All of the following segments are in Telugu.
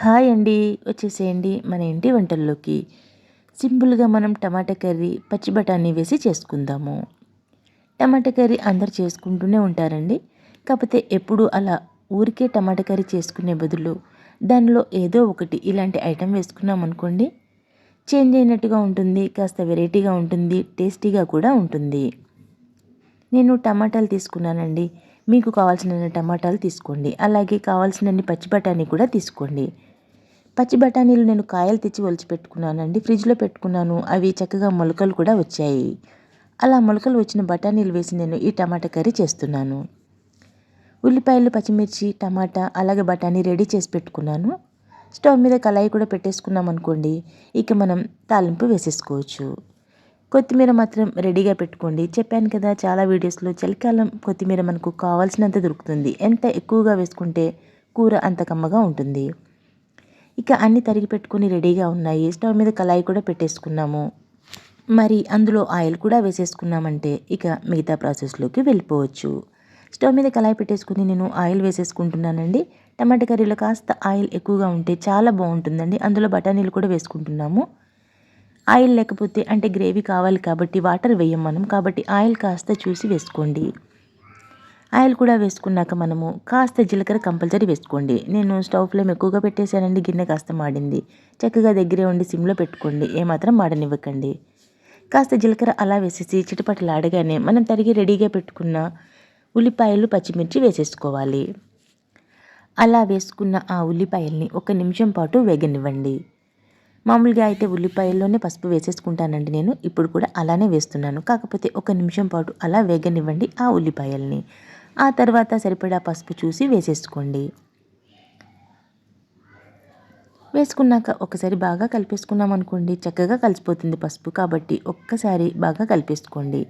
హాయ్ అండి. వచ్చేసేయండి మన ఇంటి వంటల్లోకి. సింపుల్గా మనం టమాటా కర్రీ పచ్చి బఠానీ వేసి చేసుకుందాము. టమాటా కర్రీ అందరు చేసుకుంటూనే ఉంటారండి. కాకపోతే ఎప్పుడు అలా ఊరికే టమాటా కర్రీ చేసుకునే బదులు దానిలో ఏదో ఒకటి ఇలాంటి ఐటెం వేసుకున్నాం అనుకోండి చేంజ్ అయినట్టుగా ఉంటుంది కాస్త వెరైటీగా ఉంటుంది టేస్టీగా కూడా ఉంటుంది. నేను టమాటాలు తీసుకున్నానండి. మీకు కావాల్సిన టమాటాలు తీసుకోండి. అలాగే కావాల్సినన్ని పచ్చి బఠానీ కూడా తీసుకోండి. పచ్చి బఠానీలు నేను కాయలు తెచ్చి ఒలిచిపెట్టుకున్నానండి ఫ్రిడ్జ్లో పెట్టుకున్నాను. అవి చక్కగా మొలకలు కూడా వచ్చాయి. అలా మొలకలు వచ్చిన బఠానీలు వేసి నేను ఈ టమాటా కర్రీ చేస్తున్నాను. ఉల్లిపాయలు పచ్చిమిర్చి టమాటా అలాగే బఠానీ రెడీ చేసి పెట్టుకున్నాను. స్టవ్ మీద కళాయి కూడా పెట్టేసుకున్నాం అనుకోండి ఇక మనం తాలింపు వేసేసుకోవచ్చు. కొత్తిమీర మాత్రం రెడీగా పెట్టుకోండి. చెప్పాను కదా చాలా వీడియోస్లో చలికాలం కొత్తిమీర మనకు కావాల్సినంత దొరుకుతుంది. ఎంత ఎక్కువగా వేసుకుంటే కూర అంత కమ్మగా ఉంటుంది. ఇక అన్నీ తరిగి పెట్టుకుని రెడీగా ఉన్నాయి. స్టవ్ మీద కళాయి కూడా పెట్టేసుకున్నాము. మరి అందులో ఆయిల్ కూడా వేసేసుకున్నామంటే ఇక మిగతా ప్రాసెస్లోకి వెళ్ళిపోవచ్చు. స్టవ్ మీద కళాయి పెట్టేసుకుని నేను ఆయిల్ వేసేసుకుంటున్నానండి. టమాటా కర్రీలో కాస్త ఆయిల్ ఎక్కువగా ఉంటే చాలా బాగుంటుందండి. అందులో బఠానీలు కూడా వేసుకుంటున్నాము. ఆయిల్ లేకపోతే అంటే గ్రేవీ కావాలి కాబట్టి వాటర్ వేయం మనం. కాబట్టి ఆయిల్ కాస్త చూసి వేసుకోండి. ఆయిల్ కూడా వేసుకున్నాక మనము కాస్త జీలకర్ర కంపల్సరీ వేసుకోండి. నేను స్టవ్ ఫ్లేమ్ ఎక్కువగా పెట్టేశానండి గిన్నె కాస్త మాడింది. చక్కగా దగ్గరే ఉండి సిమ్లో పెట్టుకోండి ఏమాత్రం మాడనివ్వకండి. కాస్త జీలకర్ర అలా వేసేసి చిటపటలాడగానే మనం తరిగి రెడీగా పెట్టుకున్న ఉల్లిపాయలు పచ్చిమిర్చి వేసేసుకోవాలి. అలా వేసుకున్న ఆ ఉల్లిపాయల్ని ఒక నిమిషం పాటు వేగనివ్వండి. మామూలుగా అయితే ఉల్లిపాయల్లోనే పసుపు వేసేసుకుంటానండి నేను ఇప్పుడు కూడా అలానే వేస్తున్నాను. కాకపోతే ఒక నిమిషం పాటు అలా వేగనివ్వండి ఆ ఉల్లిపాయల్ని. ఆ తర్వాత సరిపడా పసుపు చూసి వేసేసుకోండి. వేసుకున్నాక ఒకసారి బాగా కలిపేసుకున్నాం అనుకోండి చక్కగా కలిసిపోతుంది పసుపు కాబట్టి ఒక్కసారి బాగా కలిపేసుకోండి.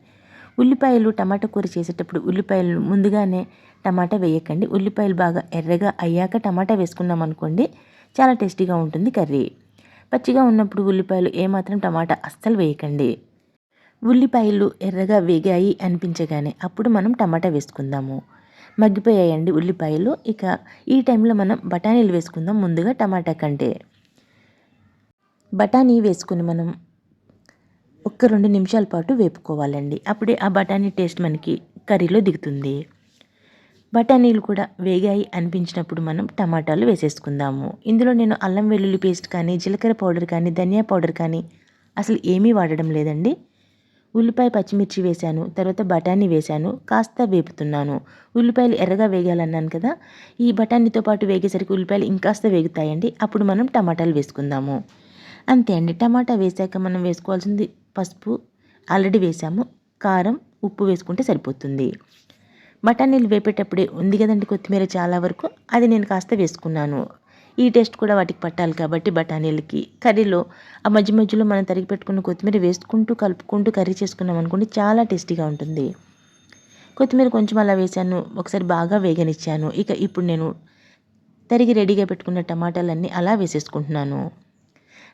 ఉల్లిపాయలు టమాటా కూర చేసేటప్పుడు ఉల్లిపాయలు ముందుగానే టమాటా వేయకండి. ఉల్లిపాయలు బాగా ఎర్రగా అయ్యాక టమాటా వేసుకున్నాం అనుకోండి చాలా టేస్టీగా ఉంటుంది కర్రీ. పచ్చిగా ఉన్నప్పుడు ఉల్లిపాయలు ఏమాత్రం టమాటా అస్సలు వేయకండి. ఉల్లిపాయలు ఎర్రగా వేగాయి అనిపించగానే అప్పుడు మనం టమాటా వేసుకుందాము. మగ్గిపోయాయండి ఉల్లిపాయలు. ఇక ఈ టైంలో మనం బఠానీలు వేసుకుందాం ముందుగా టమాటా కంటే. బఠానీ వేసుకుని మనం ఒక్క రెండు నిమిషాల పాటు వేపుకోవాలండి. అప్పుడే ఆ బఠానీ టేస్ట్ మనకి కర్రీలో దిగుతుంది. బఠానీలు కూడా వేగాయి అనిపించినప్పుడు మనం టమాటాలు వేసేసుకుందాము. ఇందులో నేను అల్లం వెల్లుల్లి పేస్ట్ కానీ జీలకర్ర పౌడర్ కానీ ధనియా పౌడర్ కానీ అసలు ఏమీ వాడడం లేదండి. ఉల్లిపాయ పచ్చిమిర్చి వేశాను తర్వాత బఠానీ వేశాను కాస్త వేపుతున్నాను. ఉల్లిపాయలు ఎర్రగా వేగాలన్నాను కదా ఈ బఠానీతో పాటు వేగేసరికి ఉల్లిపాయలు ఇంకాస్త వేగుతాయండి. అప్పుడు మనం టమాటాలు వేసుకుందాము. అంతే అండి. టమాటా వేసాక మనం వేసుకోవాల్సింది పసుపు ఆల్రెడీ వేసాము. కారం ఉప్పు వేసుకుంటే సరిపోతుంది. బఠానీలు వేపేటప్పుడే ఉంది కదండి కొత్తిమీర చాలా వరకు అది నేను కాస్త వేసుకున్నాను. ఈ టేస్ట్ కూడా వాటికి పట్టాలి కాబట్టి బఠానీలకి. కర్రీలో ఆ మధ్య మధ్యలో మనం తరిగి పెట్టుకున్న కొత్తిమీర వేసుకుంటూ కలుపుకుంటూ కర్రీ చేసుకున్నాం అనుకోండి చాలా టేస్టీగా ఉంటుంది. కొత్తిమీర కొంచెం అలా వేసాను ఒకసారి బాగా వేగనిచ్చాను. ఇక ఇప్పుడు నేను తరిగి రెడీగా పెట్టుకున్న టమాటాలన్నీ అలా వేసేసుకుంటున్నాను.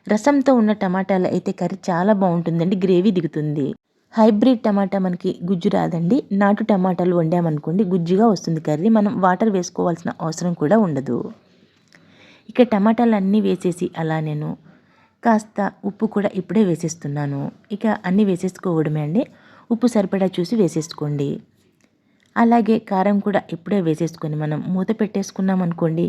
రసంతో ఉన్న టమాటాలు అయితే కర్రీ చాలా బాగుంటుందండి గ్రేవీ దిగుతుంది. హైబ్రిడ్ టమాటా మనకి గుజ్జు రాదండి. నాటు టమాటాలు వండామనుకోండి గుజ్జుగా వస్తుంది కర్రీ మనం వాటర్ వేసుకోవాల్సిన అవసరం కూడా ఉండదు. ఇక టమాటాలు అన్నీ వేసేసి అలా నేను కాస్త ఉప్పు కూడా ఇప్పుడే వేసేస్తున్నాను. ఇక అన్నీ వేసేసుకోవడమే అండి. ఉప్పు సరిపడా చూసి వేసేసుకోండి. అలాగే కారం కూడా ఇప్పుడే వేసేసుకొని మనం మూత పెట్టేసుకున్నాం అనుకోండి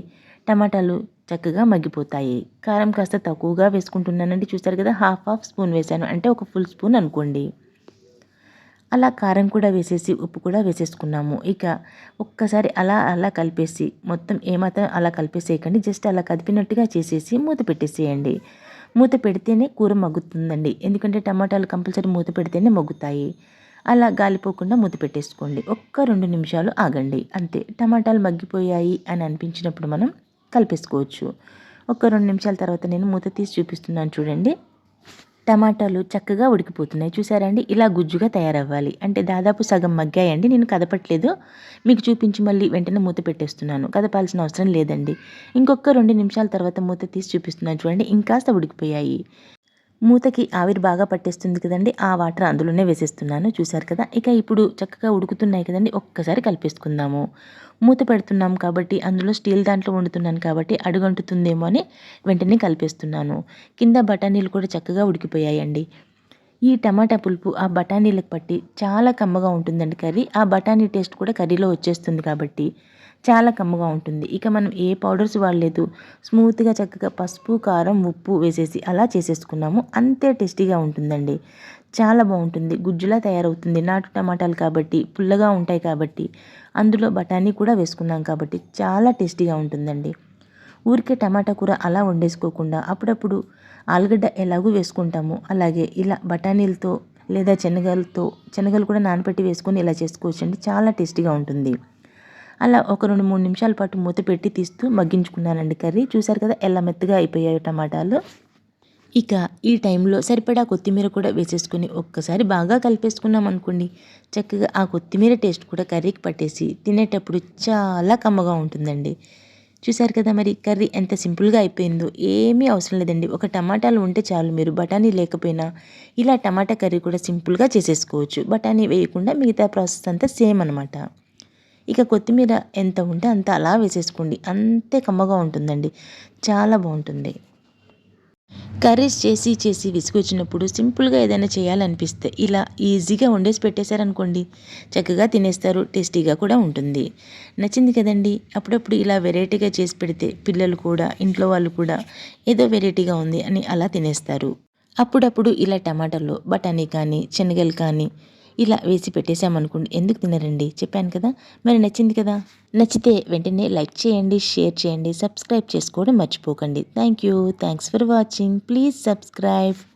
టమాటాలు చక్కగా మగ్గిపోతాయి. కారం కాస్త తక్కువగా వేసుకుంటున్నానండి. చూసారు కదా హాఫ్ హాఫ్ స్పూన్ వేసాను అంటే ఒక ఫుల్ స్పూన్ అనుకోండి. అలా కారం కూడా వేసేసి ఉప్పు కూడా వేసేసుకున్నాము. ఇక ఒక్కసారి అలా అలా కలిపేసి మొత్తం ఏమాత్రం అలా కలిపేసేయకండి. జస్ట్ అలా కదిపినట్టుగా చేసేసి మూత పెట్టేసేయండి. మూత పెడితేనే కూర మగ్గుతుందండి. ఎందుకంటే టమాటాలు కంపల్సరీ మూత పెడితేనే మగ్గుతాయి. అలా గాలిపోకుండా మూత పెట్టేసుకోండి. ఒక్క రెండు నిమిషాలు ఆగండి. అంతే. టమాటాలు మగ్గిపోయాయి అని అనిపించినప్పుడు మనం కలిపేసుకోవచ్చు. ఒక రెండు నిమిషాల తర్వాత నేను మూత తీసి చూపిస్తున్నాను చూడండి. టమాటాలు చక్కగా ఉడికిపోతున్నాయి. చూసారండి? ఇలా గుజ్జుగా తయారవ్వాలి. అంటే దాదాపు సగం మగ్గాయండి. నేను కదపట్లేదు. మీకు చూపించి మళ్ళీ వెంటనే మూత పెట్టేస్తున్నాను. కదపాల్సిన అవసరం లేదండి. ఇంకొక రెండు నిమిషాల తర్వాత మూత తీసి చూపిస్తున్నాను చూడండి. ఇంకాస్త ఉడికిపోయాయి. మూతకి ఆవిరి బాగా పట్టేస్తుంది కదండి ఆ వాటర్ అందులోనే వేసేస్తున్నాను. చూశారు కదా ఇక ఇప్పుడు చక్కగా ఉడుకుతున్నాయి కదండి ఒక్కసారి కలిపేసుకుందాము. మూత పెడుతున్నాం కాబట్టి అందులో స్టీల్ దాంట్లో వండుతున్నాను కాబట్టి అడుగంటుతుందేమో అని వెంటనే కలిపేస్తున్నాను. కింద బఠానీలు కూడా చక్కగా ఉడికిపోయాయండి. ఈ టమాటా పులుపు ఆ బఠానీలకు పట్టి చాలా కమ్మగా ఉంటుందండి కర్రీ. ఆ బఠానీ టేస్ట్ కూడా కర్రీలో వచ్చేస్తుంది కాబట్టి. చాలా కమ్మగా ఉంటుంది. ఇక మనం ఏ పౌడర్స్ వాడలేదు. స్మూత్గా చక్కగా పసుపు కారం ఉప్పు వేసేసి అలా చేసేసుకున్నాము. అంతే టేస్టీగా ఉంటుందండి. చాలా బాగుంటుంది. గుజ్జులా తయారవుతుంది. నాటు టమాటాలు కాబట్టి పుల్లగా ఉంటాయి కాబట్టి అందులో బఠానీ కూడా వేసుకున్నాం కాబట్టి చాలా టేస్టీగా ఉంటుందండి. ఊరికే టమాటా కూర అలా వండేసుకోకుండా అప్పుడప్పుడు ఆలుగడ్డ ఎలాగూ వేసుకుంటాము. అలాగే ఇలా బఠానీలతో లేదా శనగలతో శనగలు కూడా నానబెట్టి వేసుకొని ఇలా చేసుకోవచ్చండి. చాలా టేస్టీగా ఉంటుంది. అలా ఒక రెండు మూడు నిమిషాల పాటు మూత పెట్టి తీస్తూ మగ్గించుకున్నానండి కర్రీ. చూసారు కదా ఎలా మెత్తగా అయిపోయాయి టమాటాలు. ఇక ఈ టైంలో సరిపడా కొత్తిమీర కూడా వేసేసుకొని ఒక్కసారి బాగా కలిపేసుకున్నాం అనుకోండి. చక్కగా ఆ కొత్తిమీర టేస్ట్ కూడా కర్రీకి పట్టేసి తినేటప్పుడు చాలా కమ్మగా ఉంటుందండి. చూసారు కదా మరి కర్రీ ఎంత సింపుల్గా అయిపోయిందో. ఏమీ అవసరం లేదండి. ఒక టమాటాలు ఉంటే చాలు మీరు బఠానీ లేకపోయినా ఇలా టమాటా కర్రీ కూడా సింపుల్గా చేసేసుకోవచ్చు. బఠానీ వేయకుండా మిగతా ప్రాసెస్ అంతా సేమ్ అనమాట ఇక కొత్తిమీర ఎంత ఉంటే అంత అలా వేసేసుకోండి. అంతే కమ్మగా ఉంటుందండి. చాలా బాగుంటుంది. కర్రీస్ చేసి చేసి విసుగొచ్చినప్పుడు సింపుల్గా ఏదైనా చేయాలనిపిస్తే ఇలా ఈజీగా వండేసి పెట్టేశారనుకోండి చక్కగా తినేస్తారు టేస్టీగా కూడా ఉంటుంది. నచ్చింది కదండి. అప్పుడప్పుడు ఇలా వెరైటీగా చేసి పెడితే పిల్లలు కూడా ఇంట్లో వాళ్ళు కూడా ఏదో వెరైటీగా ఉంది అని అలా తినేస్తారు. అప్పుడప్పుడు ఇలా టమాటాలు బఠానీ కానీ శనగలు కానీ ఇలా వేసి పెట్టేశామనుకోండి ఎందుకు తినరండి? చెప్పాను కదా మరి నచ్చింది కదా? నచ్చితే వెంటనే లైక్ చేయండి షేర్ చేయండి సబ్స్క్రైబ్ చేసుకోవడం మర్చిపోకండి. Thank you. Thanks for watching. Please subscribe.